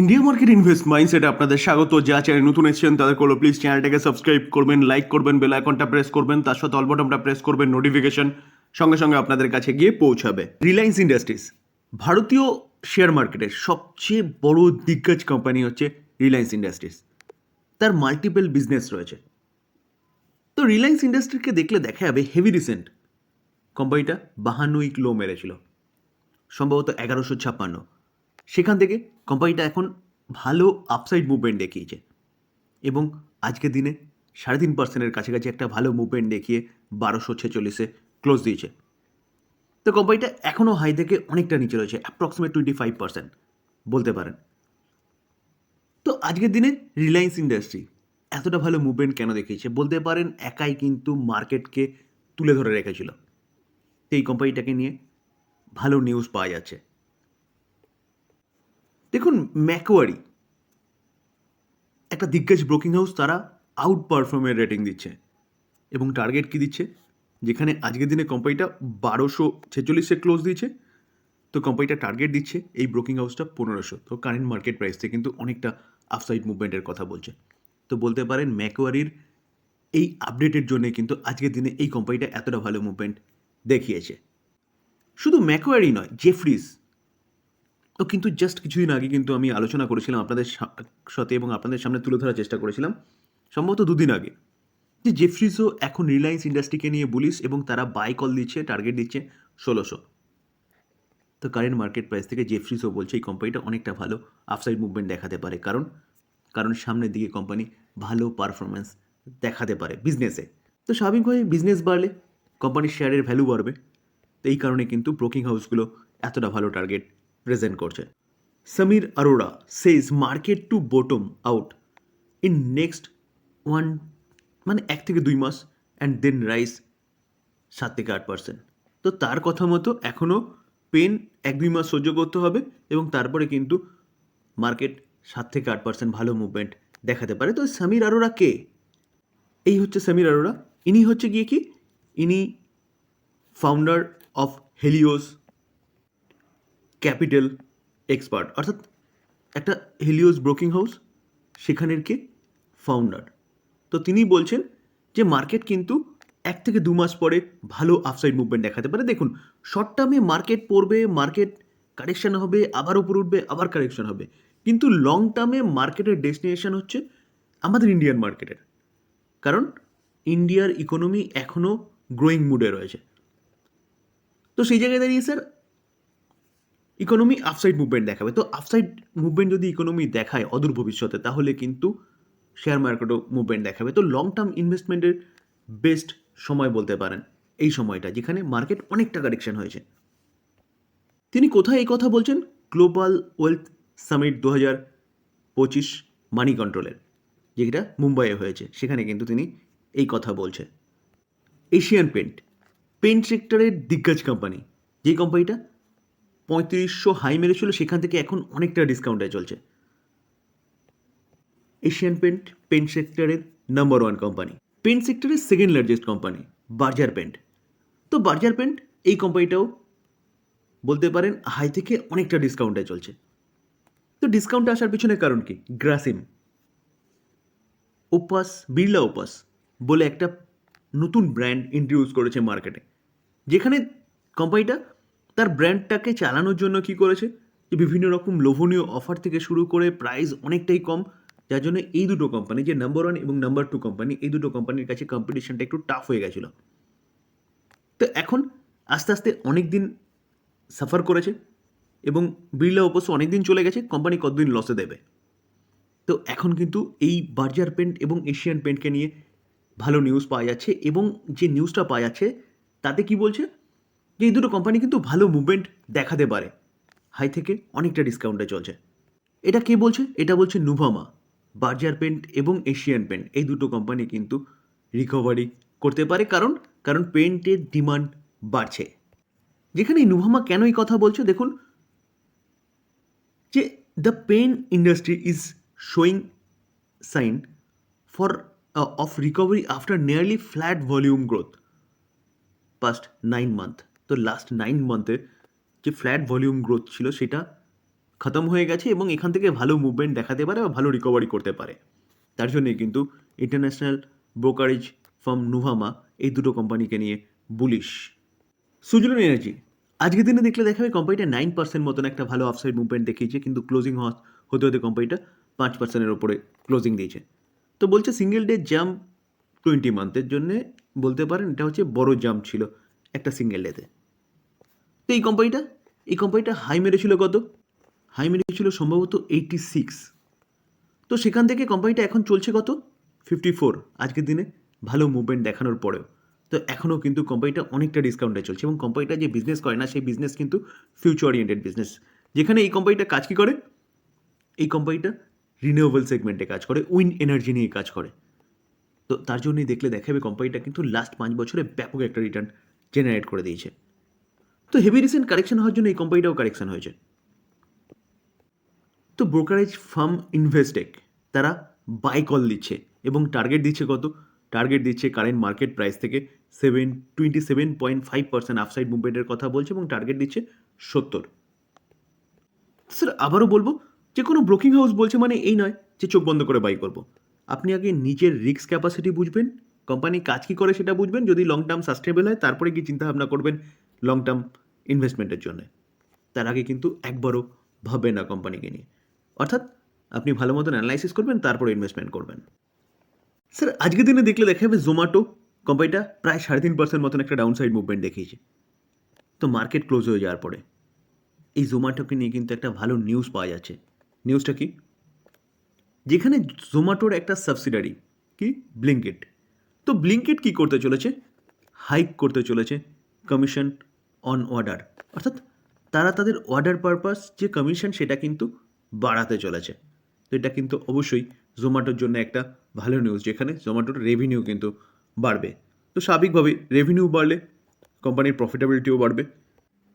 India market invest মাইন্ডসেটে আপনাদের স্বাগত। যা চ্যানেল নতুন এসেছেন, তাদের করল প্লিজ চ্যানেলটাকে সাবস্ক্রাইব করবেন লাইক করবেন বেল আইকনটা প্রেস করবেন, তার সাথে অল বটনটা প্রেস করবেন নোটিফিকেশন সঙ্গে সঙ্গে আপনাদের কাছে গিয়ে পৌঁছাবে। রিলায়েন্স ইন্ডাস্ট্রিজ ভারতীয় শেয়ার মার্কেটের সবচেয়ে বড় দিগ্গজ কোম্পানি হচ্ছে রিলায়েন্স ইন্ডাস্ট্রিজ তার মাল্টিপল বিজনেস রয়েছে। তো রিলায়েন্স ইন্ডাস্ট্রিকে দেখলে দেখা যাবে হেভি রিসেন্ট কোম্পানিটা বাহান্ন উইক লো মেরেছিল। সম্ভবত এগারোশো ছাপ্পান্ন। সেখান থেকে কোম্পানিটা এখন ভালো আপসাইড মুভমেন্ট দেখিয়েছে। এবং আজকের দিনে সাড়ে তিন পার্সেন্টের কাছাকাছি একটা ভালো মুভমেন্ট দেখিয়ে বারোশো ছেচল্লিশে ক্লোজ দিয়েছে। তো কোম্পানিটা এখনও হাই থেকে অনেকটা নিচে রয়েছে অ্যাপ্রক্সিমেট টোয়েন্টি ফাইভ পার্সেন্ট বলতে পারেন। তো আজকের দিনে রিলায়েন্স ইন্ডাস্ট্রি এতটা ভালো মুভমেন্ট কেন দেখিয়েছে? বলতে পারেন একাই কিন্তু মার্কেটকে তুলে ধরে রেখেছিল। এই কোম্পানিটাকে নিয়ে ভালো নিউজ পাওয়া যাচ্ছে। দেখুন ম্যাকোয়ারি একটা দিগ্গজ ব্রোকিং হাউস তারা আউট পারফর্মের রেটিং দিচ্ছে। এবং টার্গেট কি দিচ্ছে? যেখানে আজকের দিনে কোম্পানিটা বারোশো ছেচল্লিশে ক্লোজ দিয়েছে। তো কোম্পানিটা টার্গেট দিচ্ছে এই ব্রোকিং হাউসটা পনেরোশো। তো কারেন্ট মার্কেট প্রাইস কিন্তু অনেকটা আফসাইড মুভমেন্টের কথা বলছে। তো বলতে পারেন ম্যাকোয়ারির এই আপডেটের জন্য কিন্তু আজকের দিনে এই কোম্পানিটা এতটা ভালো মুভমেন্ট দেখিয়েছে। শুধু ম্যাকোয়ারি নয় জেফ্রিজ তো কিন্তু জাস্ট কিছুদিন আগে কিন্তু আমি আলোচনা করেছিলাম আপনাদের সাথে এবং আপনাদের সামনে তুলে ধরার চেষ্টা করেছিলাম। সম্ভবত দুদিন আগে। যে জেফ্রিজও এখন রিলায়েন্স ইন্ডাস্ট্রিকে নিয়ে বলিস এবং তারা বাই কল দিচ্ছে টার্গেট দিচ্ছে ষোলোশো। তো কারেন্ট মার্কেট প্রাইস থেকে জেফ্রিজও বলছে এই কোম্পানিটা অনেকটা ভালো আফসাইড মুভমেন্ট দেখাতে পারে। কারণ কারণ সামনের দিকে কোম্পানি ভালো পারফরমেন্স দেখাতে পারে বিজনেসে তো স্বাভাবিকভাবে বিজনেস বাড়লে কোম্পানির শেয়ারের ভ্যালু বাড়বে। তো এই কারণে কিন্তু ব্রোকিং হাউসগুলো এতটা ভালো টার্গেট প্রেজেন্ট করছে। Sameer Arora says market to bottom out in next one মানে এক থেকে দুই মাস অ্যান্ড দেন রাইস সাত থেকে আট পার্সেন্ট তো তার কথা মতো এখনও পেন এক দুই মাস সহ্য করতে হবে এবং তারপরে কিন্তু মার্কেট সাত থেকে আট পার্সেন্ট ভালো মুভমেন্ট দেখাতে পারে। তো সমীর আরোরা কে? এই হচ্ছে সমীর আরোরা ইনি হচ্ছে গিয়ে কি? ইনি founder of Helios Capital expert, অর্থাৎ একটা হেলিওস ব্রোকিং হাউস সেখানের কে? ফাউন্ডার তো তিনি বলছেন যে মার্কেট কিন্তু এক থেকে দু মাস পরে ভালো আফসাইড মুভমেন্ট দেখাতে পারে। দেখুন শর্ট টার্মে মার্কেট পড়বে মার্কেট কারেকশান হবে, আবার উপর উঠবে, আবার কারেকশন হবে। কিন্তু লং টার্মে মার্কেটের ডেস্টিনেশন হচ্ছে আমাদের ইন্ডিয়ান মার্কেটের কারণ ইন্ডিয়ার ইকোনমি এখনও গ্রোয়িং মুডে রয়েছে। তো সেই জায়গায় দাঁড়িয়ে স্যার ইকোনমি আফসাইড মুভমেন্ট দেখাবে। তো আফসাইড মুভমেন্ট যদি ইকোনমি দেখায় অদূর ভবিষ্যতে, তাহলে কিন্তু শেয়ার মার্কেটও মুভমেন্ট দেখাবে। তো লং টার্ম ইনভেস্টমেন্টের বেস্ট সময় বলতে পারেন এই সময়টা, যেখানে মার্কেট অনেকটা কারেকশন হয়েছে। তিনি কোথায় এই কথা বলছেন? গ্লোবাল ওয়েলথ সামিট দু হাজার পঁচিশ মানি কন্ট্রোলের যেটা মুম্বাইয়ে হয়েছে। সেখানে কিন্তু তিনি এই কথা বলছে এশিয়ান পেন্ট পেন্ট সেক্টরের দিগ্গজ কোম্পানি যে কোম্পানিটা পঁয়ত্রিশশো হাই মেরেছিল, সেখান থেকে এখন অনেকটা ডিসকাউন্টে চলছে। এশিয়ান পেন্ট পেন্ট সেক্টরের নাম্বার ওয়ান কোম্পানি পেন্ট সেক্টরের second largest company Berger paint তো বার্জার পেন্ট এই কোম্পানিটাও বলতে পারেন হাই থেকে অনেকটা ডিসকাউন্টে চলছে। তো ডিসকাউন্টে আসার পিছনে কারণ কি? গ্রাসিম ওপাস বিড়লা ওপাস বলে একটা নতুন ব্র্যান্ড ইন্ট্রোডিউস করেছে মার্কেটে যেখানে কোম্পানিটা তার ব্র্যান্ডটাকে চালানোর জন্য কি করেছে? যে বিভিন্ন রকম লোভনীয় অফার থেকে শুরু করে প্রাইস অনেকটাই কম, যার জন্য এই দুটো কোম্পানি যে নাম্বার ওয়ান এবং নাম্বার টু কোম্পানি এই দুটো কোম্পানির কাছে কম্পিটিশনটা একটু টাফ হয়ে গেছিল। তো এখন আস্তে আস্তে অনেক দিন সাফার করেছে এবং বিড়লা অবশ্য অনেক দিন চলে গেছে কোম্পানি কতদিন লসে দেবে? তো এখন কিন্তু এই বার্জার পেন্ট এবং এশিয়ান পেন্টকে নিয়ে ভালো নিউজ পাওয়া যাচ্ছে এবং যে নিউজটা পাওয়া যাচ্ছে, তাতে কি বলছে? যে এই দুটো কোম্পানি কিন্তু ভালো মুভমেন্ট দেখাতে পারে। হাই থেকে অনেকটা ডিসকাউন্টে চলছে। এটা কে বলছে? এটা বলছে নুভামা বার্জার পেন্ট এবং এশিয়ান পেন্ট এই দুটো কোম্পানি কিন্তু রিকভারি করতে পারে কারণ কারণ পেন্টের ডিমান্ড বাড়ছে। যেখানে নুভামা কেন এই কথা বলছে? দেখুন, যে the paint industry is showing sign for of recovery after nearly flat volume growth past nine month তো লাস্ট নাইন মান্থে যে ফ্ল্যাট ভলিউম গ্রোথ ছিল সেটা খতম হয়ে গেছে এবং এখান থেকে ভালো মুভমেন্ট দেখাতে পারে বা ভালো রিকভারি করতে পারে। তার জন্যই কিন্তু ইন্টারন্যাশনাল ব্রোকারেজ ফার্ম নুভামা এই দুটো কোম্পানিকে নিয়ে বুলিশ সুজলন এনার্জি আজকের দিনে দেখলে দেখাবে কোম্পানিটা নাইন পার্সেন্ট মতন একটা ভালো অফসাইড মুভমেন্ট দেখিয়েছে, কিন্তু ক্লোজিং হতে হতে কোম্পানিটা পাঁচ পার্সেন্টের ওপরে ক্লোজিং দিয়েছে। তো বলছে সিঙ্গেল ডে জাম্প টোয়েন্টি মান্থের জন্যে বলতে পারেন এটা হচ্ছে বড় জাম্প ছিল। একটা সিঙ্গেল ডেতে তো এই কোম্পানিটা এই কোম্পানিটা হাই মেরেছিল কত? হাই মেরেছিল সম্ভবত এইটি সিক্স তো সেখান থেকে কোম্পানিটা এখন চলছে কত? ফিফটি ফোর আজকের দিনে। ভালো মুভমেন্ট দেখানোর পরেও। তো এখনও কিন্তু কোম্পানিটা অনেকটা ডিসকাউন্টে চলছে এবং কোম্পানিটা যে বিজনেস করে না, সেই বিজনেস কিন্তু ফিউচার ওরিয়েন্টেড বিজনেস যেখানে এই কোম্পানিটা কাজ কী করে? এই কোম্পানিটা রিনিউয়েবল সেগমেন্টে কাজ করে উইন এনার্জি নিয়ে কাজ করে। তো তার জন্যই দেখলে দেখাবে কোম্পানিটা কিন্তু লাস্ট পাঁচ বছরে ব্যাপক একটা রিটার্ন জেনারেট করে দিয়েছে। তো হেভি রিসেন্ট কারেকশন হওয়ার জন্য এই কোম্পানিটাও কারেকশন হয়েছে। তো ব্রোকারেজ ফার্ম ইনভেস্টেক তারা বাই কল দিচ্ছে এবং টার্গেট দিচ্ছে কত? টার্গেট দিচ্ছে কারেন্ট মার্কেট প্রাইস থেকে seven twenty seven point five percent upside মুভমেন্টের কথা বলছে এবং টার্গেট দিচ্ছে সত্তর। স্যার আবারও বলব, যে কোনো ব্রোকিং হাউস বলছে মানে এই নয় যে চোখ বন্ধ করে বাই করব। আপনি আগে নিজের রিস্ক ক্যাপাসিটি বুঝবেন কোম্পানি কাজ কী করে সেটা বুঝবেন, যদি লং টার্ম সাস্টেনেবল হয়, তারপরে কি চিন্তাভাবনা করবেন লং টার্ম ইনভেস্টমেন্টের জন্য। তার আগে কিন্তু একবারও ভাববেন না কোম্পানিকে নিয়ে। অর্থাৎ আপনি ভালো মতন অ্যানালাইসিস করবেন, তারপরে ইনভেস্টমেন্ট করবেন। স্যার আজকের দিনে দেখলে দেখা যাবে জোম্যাটো কোম্পানিটা প্রায় সাড়ে তিন পার্সেন্ট মতন একটা ডাউন সাইড মুভমেন্ট দেখিয়েছে। তো মার্কেট ক্লোজ হয়ে যাওয়ার পরে এই জোম্যাটোকে নিয়ে কিন্তু একটা ভালো নিউজ পাওয়া যাচ্ছে। নিউজটা কি? যেখানে জোম্যাটোর একটা সাবসিডারি কি? ব্লিঙ্কেট তো ব্লিঙ্কেট কি করতে চলেছে? হাইক করতে চলেছে কমিশন অন অর্ডার অর্থাৎ তারা তাদের অর্ডার পারপাস যে কমিশন সেটা কিন্তু বাড়াতে চলেছে। তো এটা কিন্তু অবশ্যই জোম্যাটোর জন্য একটা ভালো নিউজ যেখানে জোম্যাটোর রেভিনিউ কিন্তু বাড়বে। তো স্বাভাবিকভাবে রেভিনিউ বাড়লে কোম্পানির প্রফিটেবিলিটিও বাড়বে।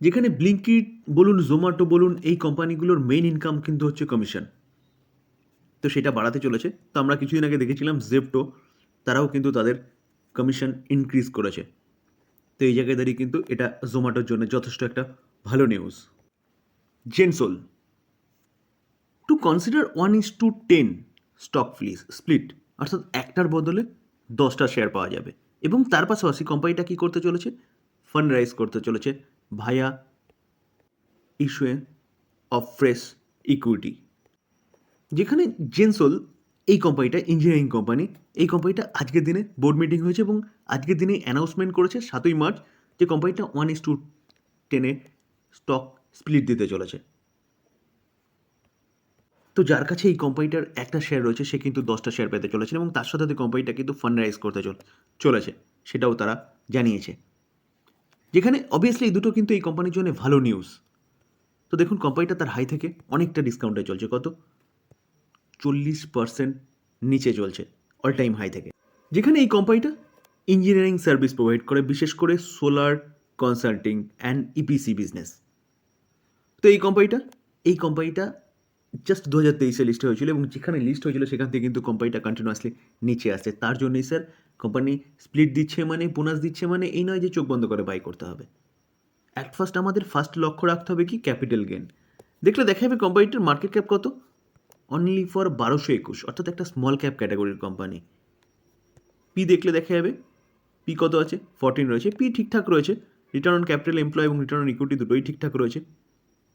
যেখানে ব্লিঙ্কিট বলুন জোম্যাটো বলুন, এই কোম্পানিগুলোর মেইন ইনকাম কিন্তু হচ্ছে কমিশন তো সেটা বাড়াতে চলেছে। তো আমরা কিছুদিন আগে দেখেছিলাম জেপটো তারাও কিন্তু তাদের কমিশন ইনক্রিজ করেছে। তো এই জায়গায় দাঁড়িয়ে কিন্তু এটা জোম্যাটোর জন্য যথেষ্ট একটা ভালো news Gensol to consider one is to ten stock fleece split অর্থাৎ একটার বদলে দশটা শেয়ার পাওয়া যাবে। এবং তার পাশাপাশি কোম্পানিটা কী করতে চলেছে? ফান্ড রাইজ করতে চলেছে ভায়া ইস্যুয়ে অফ ফ্রেশ ইকুইটি যেখানে জেনসোল এই কোম্পানিটা ইঞ্জিনিয়ারিং কোম্পানি এই কোম্পানিটা আজকের দিনে বোর্ড মিটিং হয়েছে এবং আজকের দিনে অ্যানাউন্সমেন্ট করেছে সাতই মার্চ যে কোম্পানিটা ওয়ান ইস টু টেনে স্টক স্প্লিট দিতে চলেছে। তো যার কাছে এই কোম্পানিটার একটা শেয়ার রয়েছে, সে কিন্তু দশটা শেয়ার পেতে চলেছে এবং তার সাথে কোম্পানিটা কিন্তু ফান্ড রাইজ করতে চল চলেছে, সেটাও তারা জানিয়েছে। যেখানে অবভিয়াসলি এই দুটো কিন্তু এই কোম্পানির জন্য ভালো নিউজ তো দেখুন কোম্পানিটা তার হাই থেকে অনেকটা ডিসকাউন্টে চলছে। কত? চল্লিশ পার্সেন্ট নিচে চলছে অল টাইম হাই থেকে। যেখানে এই কোম্পানিটা ইঞ্জিনিয়ারিং সার্ভিস প্রোভাইড করে, বিশেষ করে solar consulting and EPC business তো এই কোম্পানিটা এই কোম্পানিটা জাস্ট দু হাজার তেইশে লিস্ট হয়েছিল এবং যেখানে লিস্ট হয়েছিল সেখান থেকে কিন্তু কোম্পানিটা কন্টিনিউয়াসলি নিচে আসছে। তার জন্যই স্যার কোম্পানি স্প্লিট দিচ্ছে মানে বোনাস দিচ্ছে মানে এই নয় যে চোখ বন্ধ করে বাই করতে হবে। অ্যাট ফার্স্ট আমাদের ফার্স্ট লক্ষ্য রাখতে হবে কি? ক্যাপিটাল গেন দেখলে দেখা যাবে কোম্পানিটার মার্কেট ক্যাপ কত? অনলি ফর বারোশো একুশ, অর্থাৎ একটা স্মল ক্যাপ ক্যাটাগরির কোম্পানি পি দেখলে দেখা যাবে পি কত আছে? ফরটিন রয়েছে। পি ঠিকঠাক রয়েছে। রিটার্ন অন ক্যাপিটাল এমপ্লয় এবং রিটার্ন অন ইকুইটি দুটোই ঠিকঠাক রয়েছে।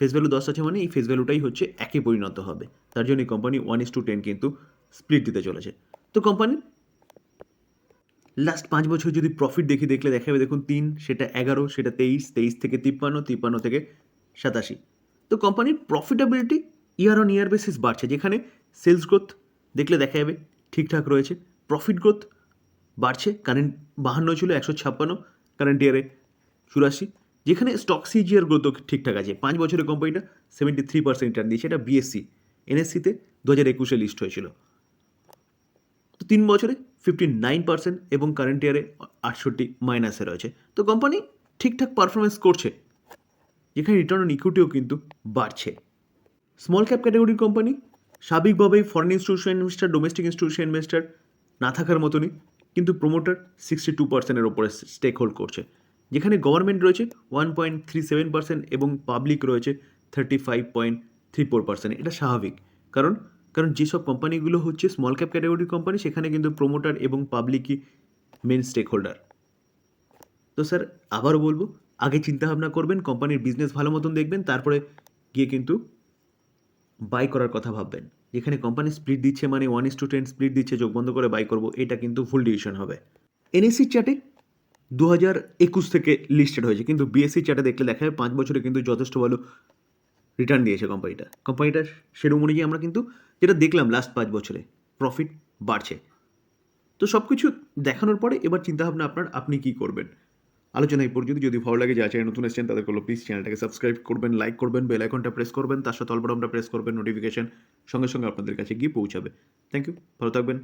ফেস ভ্যালু দশ আছে মানে এই ফেস ভ্যালুটাই হচ্ছে একে পরিণত হবে। তার জন্য এই company one is two ten কিন্তু স্প্লিট দিতে চলেছে। তো কোম্পানি লাস্ট পাঁচ বছর যদি প্রফিট দেখি দেখলে দেখা যাবে, দেখুন তিন, সেটা এগারো, সেটা তেইশ তেইশ থেকে তিপ্পান্ন তিপ্পান্ন থেকে সাতাশি। তো কোম্পানির profitability year on year basis বাড়ছে, যেখানে সেলস গ্রোথ দেখলে দেখা যাবে ঠিকঠাক রয়েছে প্রফিট গ্রোথ বাড়ছে কারেন্ট বাহান্ন ছিল একশো ছাপ্পান্ন কারেন্ট ইয়ারে চুরাশি, যেখানে স্টক সিজিআর গ্রোথ ঠিকঠাক আছে। পাঁচ বছরের কোম্পানিটা সেভেন্টি থ্রি পার্সেন্ট রিটার্ন দিয়েছে, এটা বিএসসি এনএসসিতে দু হাজার একুশে লিস্ট হয়েছিল। তো তিন বছরে ফিফটি নাইন পার্সেন্ট এবং কারেন্ট ইয়ারে আটষট্টি মাইনাসে রয়েছে। তো কোম্পানি ঠিকঠাক পারফরমেন্স করছে, যেখানে রিটার্ন অন ইকুইটিও কিন্তু বাড়ছে। স্মল ক্যাপ ক্যাটাগরির কোম্পানি স্বাভাবিকভাবেই foreign institution investor domestic institution investor না থাকার মতনই, কিন্তু প্রোমোটার সিক্সটি টু পার্সেন্টের ওপরে স্টেক হোল্ড করছে। যেখানে গভর্নমেন্ট রয়েছে one point three seven percent এবং পাবলিক রয়েছে thirty five point three four percent এটা স্বাভাবিক। কারণ কারণ যেসব কোম্পানিগুলো হচ্ছে স্মল ক্যাপ ক্যাটাগরির কোম্পানি সেখানে কিন্তু প্রোমোটার এবং পাবলিকই মেন স্টেক হোল্ডার তো স্যার, আবারও বলব, আগে চিন্তাভাবনা করবেন, কোম্পানির বিজনেস ভালো মতন দেখবেন, তারপরে গিয়ে কিন্তু বাই করার কথা ভাববেন। যেখানে কোম্পানি স্প্লিট দিচ্ছে মানে one is two ten split দিচ্ছে চোখ বন্ধ করে বাই করব, এটা কিন্তু ফুল ডিসিশন হবে। এনএসসি চার্টে দু হাজার একুশ থেকে লিস্টেড হয়েছে, কিন্তু বিএসসি চার্টে দেখলে দেখা যায় পাঁচ বছরে কিন্তু যথেষ্ট ভালো রিটার্ন দিয়েছে কোম্পানিটা কোম্পানিটার সেরকম অনুযায়ী আমরা কিন্তু যেটা দেখলাম লাস্ট পাঁচ বছরে প্রফিট বাড়ছে। তো সব কিছু দেখানোর পরে এবার চিন্তাভাবনা আপনার, আপনি কি করবেন? আলোচনা এই পর্যন্ত। যদি ভালো লাগে যা চ্যানেল নতুন এসেছেন, তাদের বলো প্লিজ চ্যানেলটাকে সাবস্ক্রাইব করবেন, লাইক করবেন, বেল আইকনটা প্রেস করবেন, তার সাথে অল্পটা প্রেস করবেন নোটিফিকেশন সঙ্গে সঙ্গে আপনাদের কাছে গিয়ে পৌঁছাবে। থ্যাংক ইউ ভালো থাকবেন।